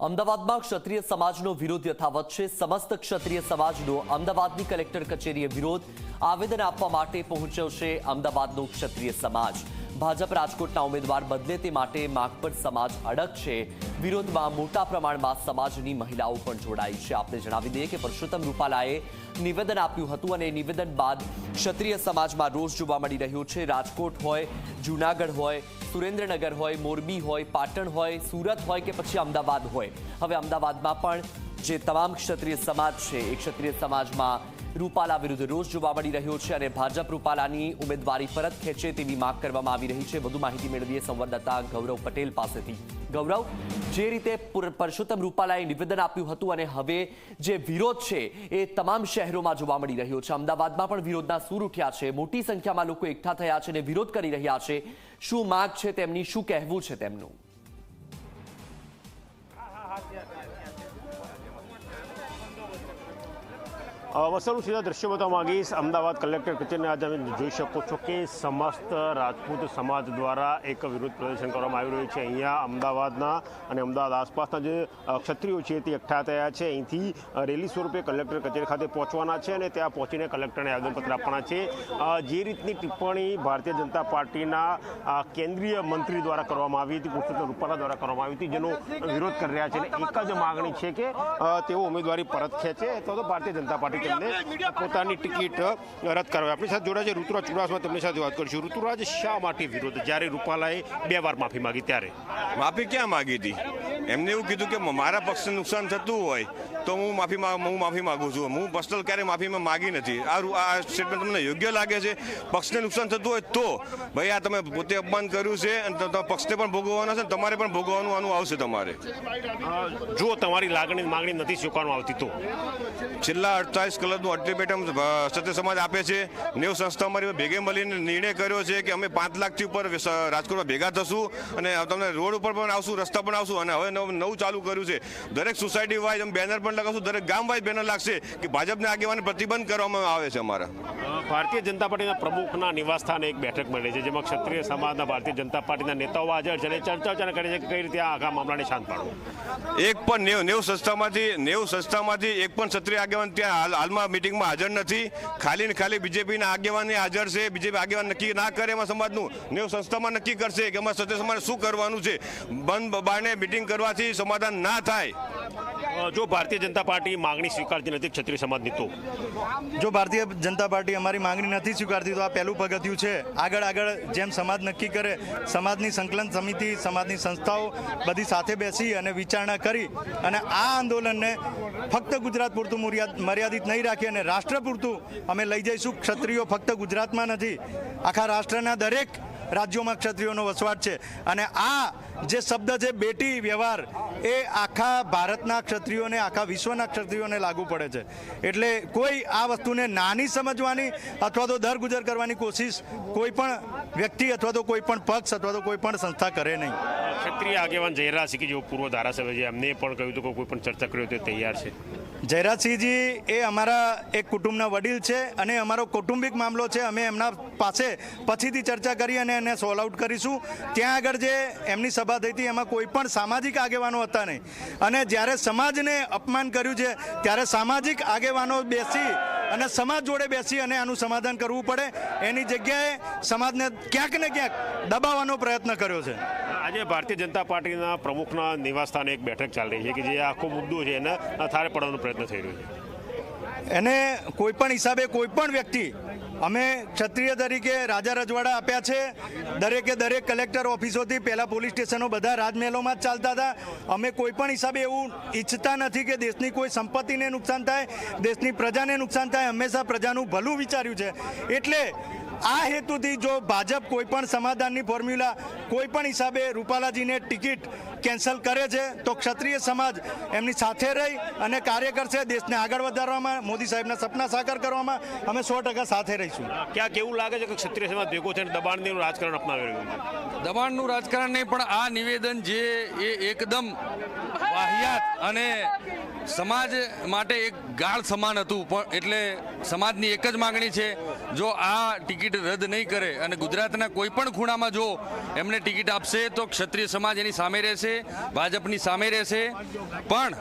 અમદાવાદમાં ક્ષત્રિય સમાજનો વિરોધ યથાવત છે. સમસ્ત ક્ષત્રિય સમાજનો અમદાવાદની કલેક્ટર કચેરીએ વિરોધ આવેદન આપવા માટે પહોંચ્યો છે અમદાવાદનો ક્ષત્રિય સમાજ. ભાજપ રાજકોટના ઉમેદવાર બદલે તે માટે માગપટ સમાજ અડગ છે. વિરોધમાં મોટા પ્રમાણમાં સમાજની મહિલાઓ પણ જોડાઈ છે. આપણે જણાવી દઈએ કે પરસોત્તમ રૂપાલાએ નિવેદન આપ્યું હતું અને નિવેદન બાદ ક્ષત્રિય સમાજમાં રોષ જોવા મળી રહ્યો છે. રાજકોટ હોય, જૂનાગઢ હોય સુરેન્દ્રનગર હોય, મોરબી હોય, પાટણ હોય, સુરત હોય કે પછી અમદાવાદ હોય. હવે અમદાવાદમાં પણ જે તમામ ક્ષત્રિય સમાજ છે, એ ક્ષત્રિય સમાજમાં રૂપાલા વિરુદ્ધ રોષ જોવા મળી રહ્યો છે અને ભાજપ રૂપાલાની ઉમેદવારી પરત ખેંચે તેવી માંગ કરવામાં આવી રહી છે. વધુ માહિતી મેળવીએ સંવાદદાતા ગૌરવ પટેલ પાસેથી. ગૌરવ, જે રીતે પુર- પરસોત્તમ રૂપાલાએ નિવેદન આપ્યું હતું અને હવે જે વિરોધ છે, એ તમામ શહેરોમાં જોવા મળી રહ્યો છે. અમદાવાદમાં પણ વિરોધના સૂર ઉઠ્યા છે. મોટી સંખ્યામાં લોકો એકઠા થયા છે અને વિરોધ કરી રહ્યા છે. શું માગ છે તેમની? શું કહેવું છે તેમનું? વસરું સીધા દ્રશ્યો બતાવવા માંગીશ. અમદાવાદ કલેક્ટર કચેરીને આજે તમે જોઈ શકો છો કે સમસ્ત રાજપૂત સમાજ દ્વારા એક વિરોધ પ્રદર્શન કરવામાં આવી રહ્યું છે. અહીંયા અમદાવાદના અને અમદાવાદ આસપાસના જે ક્ષત્રિયો છે તે એકઠા થયા છે. અહીંથી રેલી સ્વરૂપે કલેક્ટર કચેરી ખાતે પહોંચવાના છે અને ત્યાં પહોંચીને કલેક્ટરને આવેદનપત્ર આપવાના છે. જે રીતની ટિપ્પણી ભારતીય જનતા પાર્ટીના કેન્દ્રીય મંત્રી દ્વારા કરવામાં આવી હતી, પુરુષોત્તમ રૂપાલા દ્વારા કરવામાં આવી હતી, જેનો વિરોધ કરી રહ્યા છે. અને એક જ માગણી છે કે તેઓ ઉમેદવારી પરત ખેંચે. તો ભારતીય જનતા પાર્ટી તેમને પોતાની ટિકિટ રદ કરાવે. આપણી સાથે જોડાજે છે ઋતુરાજ ચુડાસમા તેમની સાથે વાત કરીશું. ઋતુરાજ શા માટે વિરોધ? જ્યારે રૂપાલાએ બે વાર માફી માગી ત્યારે? માફી ક્યાં માગી હતી? એમને એવું કીધું કે મારા પક્ષને નુકસાન થતું હોય તો હું માફી હું માફી માગું છું. હું પર્સનલ ક્યારે માફીમાં માગી નથી. આ આ સ્ટેટમેન્ટ તમને યોગ્ય લાગે છે? પક્ષને નુકસાન થતું હોય તો? ભાઈ આ તમે પોતે અપમાન કર્યું છે અને ત- ત- પક્ષને પણ ભોગવવાના છે તમારે પણ ભોગવવાનું આનું આવશે તમારે. જો તમારી લાગણી માંગણી નથી સ્વીકારવામાં આવતી તો. છેલ્લા અડતાલીસ કલાકનું અલ્ટિમેટમ સત્ય સમાજ આપે છે. નેવ સંસ્થા અમારી ભેગે મળીને નિર્ણય કર્યો છે કે અમે પાંચ લાખથી ઉપર રાજકોટમાં ભેગા થશું અને તમને રોડ ઉપર પણ આવશું રસ્તા પણ આવશું અને હવે નવું ચાલુ કર્યું છે. દરેક સોસાયટી વાઇઝ અમે બેનર પણ લગાવશું. દરેક ગામ વાઇઝ બેનર લાગશે કે ભાજપને આગેવાને પ્રતિબંધ કરવામાં આવે છે અમારા. ભારતીય જનતા પાર્ટીના પ્રમુખના નિવાસસ્થાને એક બેઠક મળી છે જેમાં ક્ષત્રિય સમાજના ભારતીય જનતા પાર્ટીના નેતાઓ હાજર છે અને ચર્ચા વિચારણા કરી છે કે કઈ રીતે આ આખા મામલાને શાંત પાડવું. એક પણ નેવ નેવ સંસ્થામાંથી નેવ સંસ્થામાંથી એક પણ ક્ષત્રિય આગેવાન ત્યાં હાલ હાલમાં મિટિંગમાં હાજર નથી. ખાલી ને ખાલી બીજેપીના આગેવાન હાજર છે. બીજેપી આગેવાન નક્કી ના કરે એમાં સમાજનું. નેવ સંસ્થામાં નક્કી કરશે કે અમારા સત્ય સમાજ શું કરવાનું છે. બંધ બારણે મિટિંગ કરવાથી સમાધાન ના થાય. જો ભારતીય જનતા પાર્ટી માંગણી સ્વીકારતી નથી ક્ષત્રિય સમાજની તો? જો ભારતીય જનતા પાર્ટી અમારી માંગણી નથી સ્વીકારતી તો આ પહેલું પગથિયું છે. આગળ આગળ જેમ સમાજ નક્કી કરે સમાજની સંકલન સમિતિ સમાજની સંસ્થાઓ બધી સાથે બેસી અને વિચારણા કરી અને આ આંદોલનને ફક્ત ગુજરાત પૂરતું મર્યાદ- મર્યાદિત નહીં રાખી અને રાષ્ટ્ર પૂરતું અમે લઈ જઈશું. ક્ષત્રિયો ફક્ત ગુજરાતમાં નથી આખા રાષ્ટ્રના દરેક રાજ્યોમાં ક્ષત્રિયોનો વસવાટ છે. અને આ જે શબ્દ છે, બેટી વ્યવહાર, એ આખા ભારતના ક્ષત્રિયોને, આખા વિશ્વના ક્ષત્રિયોને લાગુ પડે છે. એટલે કોઈ આ વસ્તુને નાની સમજવાની અથવા તો દર ગુજર કરવાની કોશિશ કોઈ પણ વ્યક્તિ અથવા તો કોઈ પણ પક્ષ અથવા તો કોઈ પણ સંસ્થા કરે નહીં. ક્ષત્રિય આગેવાન જયરાજ સિંહ જેઓ પૂર્વ ધારાસભ્ય છે, એમને પણ કહ્યું હતું કે કોઈ પણ ચર્ચા કર્યો તે તૈયાર છે. જયરાજસિંહજી, એ અમારા એક કુટુંબના વડીલ છે અને અમારો કૌટુંબિક મામલો છે. અમે એમના પાસે પછીથી ચર્ચા કરી અને એને સોલ્વ આઉટ કરીશું. ત્યાં આગળ જે એમની સભા થઈ હતી, એમાં કોઈ પણ સામાજિક આગેવાનો હતા નહીં. અને જ્યારે સમાજને અપમાન કર્યું છે, ત્યારે સામાજિક આગેવાનો બેસી અને સમાજ જોડે બેસી અને આનું સમાધાન કરવું પડે. એની જગ્યાએ સમાજને ક્યાંક ને ક્યાંક દબાવવાનો પ્રયત્ન કર્યો છે. આજે ભારતીય જનતા પાર્ટીના પ્રમુખના નિવાસસ્થાને એક બેઠક ચાલી રહી છે કે જે આખો મુદ્દો છે એને થાળે પડવાનો પ્રયત્ન થઈ રહ્યો છે. એને કોઈપણ હિસાબે કોઈપણ વ્યક્તિ, અમે ક્ષત્રિય તરીકે રાજા રજવાડા આપ્યા છે, દરેકે દરેક કલેક્ટર ઓફિસોથી પહેલાં પોલીસ સ્ટેશનો બધા રાજમહેલોમાં જ ચાલતા હતા. અમે કોઈપણ હિસાબે એવું ઈચ્છતા નથી કે દેશની કોઈ સંપત્તિને નુકસાન થાય, દેશની પ્રજાને નુકસાન થાય, હંમેશા પ્રજાનું ભલું વિચાર્યું છે. એટલે આ હેતુથી જો ભાજપ કોઈ પણ સમાધાનની ફોર્મ્યુલા કોઈ પણ હિસાબે રૂપાલાજીને ટિકિટ કેન્સલ કરે છે તો ક્ષત્રિય સમાજ એમની સાથે રહી અને કાર્ય કરશે દેશને આગળ વધારવામાં મોદી સાહેબના સપના સાકાર કરવામાં અમે સો ટકા સાથે રહીશું. ક્યાં કેવું લાગે છે કે ક્ષત્રિય સમાજ ભેગો થઈને દબાણનું રાજકારણ અપનાવી રહ્યું છે? દબાણનું રાજકારણ નહીં પણ આ નિવેદન જે એ એકદમ વાહિયાત અને સમાજ માટે એક ગાળ સમાન હતું પણ એટલે સમાજની એક જ માગણી છે જો આ ટિકિટ રદ નહીં કરે અને ગુજરાતના કોઈ પણ ખૂણામાં જો એમને ટિકિટ આપશે તો ક્ષત્રિય સમાજ એની સામે રહેશે, ભાજપની સામે રહેશે. પણ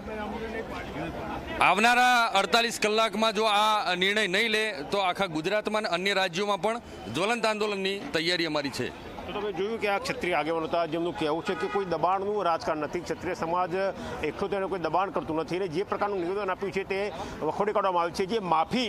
આવનારા અડતાલીસ કલાકમાં જો આ નિર્ણય નહીં લે, તો આખા ગુજરાતમાં અને અન્ય રાજ્યોમાં પણ જ્વલંત આંદોલનની તૈયારી અમારી છે. તો તમે જોયું કે આ ક્ષત્રિય આગેવાનો હતા જેમનું કહેવું છે કે કોઈ દબાણનું રાજકારણ નથી. ક્ષત્રિય સમાજ એકઠો તેને કોઈ દબાણ કરતું નથી અને જે પ્રકારનું નિવેદન આપ્યું છે તે વખોડી કાઢવામાં આવ્યું છે. જે માફી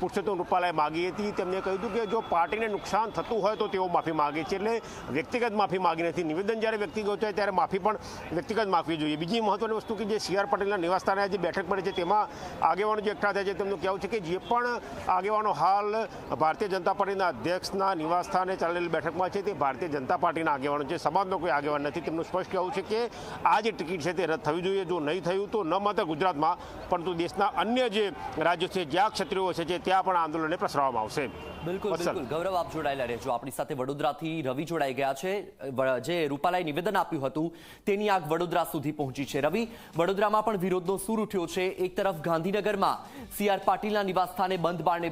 પુરુષોત્તમ રૂપાલાએ માગી હતી, તેમણે કહ્યું હતું કે જો પાર્ટીને નુકસાન થતું હોય તો તેઓ માફી માગે છે એટલે વ્યક્તિગત માફી માગી નથી. નિવેદન જ્યારે વ્યક્તિગત હોય ત્યારે માફી પણ વ્યક્તિગત માફી જોઈએ. બીજી મહત્વની વસ્તુ કે જે સી આર પટેલના નિવાસસ્થાને આજે બેઠક પડી છે તેમાં આગેવાનો જે એકઠા થયા છે તેમનું કહેવું છે કે જે પણ આગેવાનો હાલ ભારતીય જનતા પાર્ટીના અધ્યક્ષના નિવાસસ્થાને ચાલેલી બેઠકમાં છે તે ભારતીય જનતા પાર્ટીના આગેવાનો છે સમાજનો કોઈ આગેવાન નથી. તેમનું સ્પષ્ટ કહેવું છે કે આ જે ટિકિટ છે તે રદ થવી જોઈએ. જો નહીં થયું તો ન માત્ર ગુજરાતમાં પરંતુ દેશના અન્ય જે રાજ્યો છે જ્યાં ક્ષત્રિયો છે ત્યાં પણ આંદોલનને પ્રસરાવવામાં આવશે. બિલકુલ. બિલકુલ. ગૌરવ આપ જોડાયેલા રહેજો. આપણી સાથે વડોદરાથી રવિ જોડાઈ ગયા છે. જે રૂપાલાએ નિવેદન આપ્યું હતું તેની આગ વડોદરા સુધી પહોંચી છે. રવિ વડોદરામાં પણ વિરોધનો સૂર ઉઠ્યો છે. એક તરફ ગાંધીનગરમાં સી આર પાટીલના નિવાસસ્થાને બંધ બારણે